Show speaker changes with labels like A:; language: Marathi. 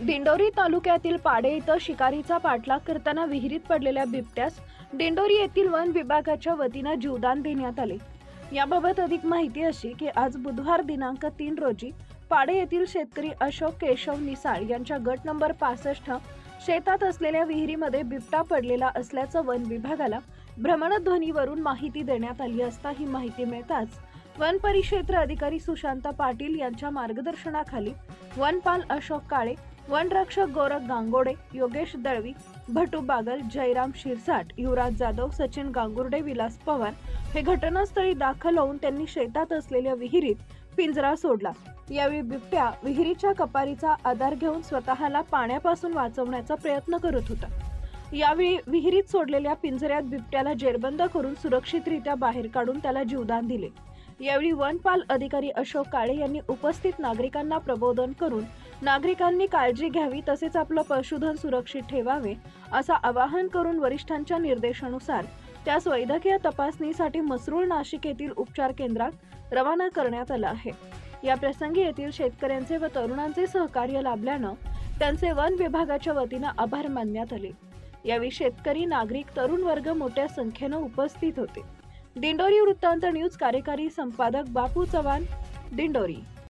A: दिंडोरी तालुक्यातील पाडे इथं शिकारीचा पाठलाग करताना विहिरीत पडलेल्या बिबट्यास दिंडोरी येथील वन विभागाच्या वतीनं जीवदान देण्यात आले. याबाबत अधिक माहिती अशी की आज बुधवार दिनांक तीन रोजी पाडे येथील शेतकरी अशोक केशव निसाळ यांच्या गट नंबर पासष्ट शेतात असलेल्या विहिरीमध्ये बिबटा पडलेला असल्याचं वन विभागाला भ्रमणध्वनीवरून माहिती देण्यात आली असता ही माहिती मिळताच वन परिक्षेत्र अधिकारी सुशांत पाटील यांच्या मार्गदर्शनाखाली वनपाल अशोक काळे वनरक्षक गोरख गांगोडे योगेश दळवी भटू बागल जयराम शिरसाट युवराज जाधव सचिन गांगुर्डे विलास पवार हे घटनास्थळी दाखल होऊन त्यांनी शेतात असलेल्या विहिरीत पिंजरा सोडला. यावेळी बिबट्या विहिरीच्या कपारीचा आधार घेऊन स्वतःला पाण्यापासून वाचवण्याचा प्रयत्न करत होता. यावेळी विहिरीत सोडलेल्या पिंजऱ्यात बिबट्याला जेरबंद करून सुरक्षितरित्या बाहेर काढून त्याला जीवदान दिले. यावेळी वनपाल अधिकारी अशोक काळे यांनी उपस्थित नागरिकांना प्रबोधन करून नागरिकांनी काळजी घ्यावी तसेच आपलं पशुधन सुरक्षित ठेवावे असं आवाहन करून वरिष्ठांच्या निर्देशानुसार त्यास वैद्यकीय तपासणीसाठी मसरूळ नाशिक येथील उपचार केंद्रात रवाना करण्यात आलं आहे. या प्रसंगी येथील शेतकऱ्यांचे व तरुणांचे सहकार्य लाभल्यानं त्यांचे वन विभागाच्या वतीनं आभार मानण्यात आले. यावेळी शेतकरी नागरिक तरुण वर्ग मोठ्या संख्येनं उपस्थित होते. दिंडोरी वृत्तांत न्यूज कार्यकारी संपादक बापू चव्हाण दिंडोरी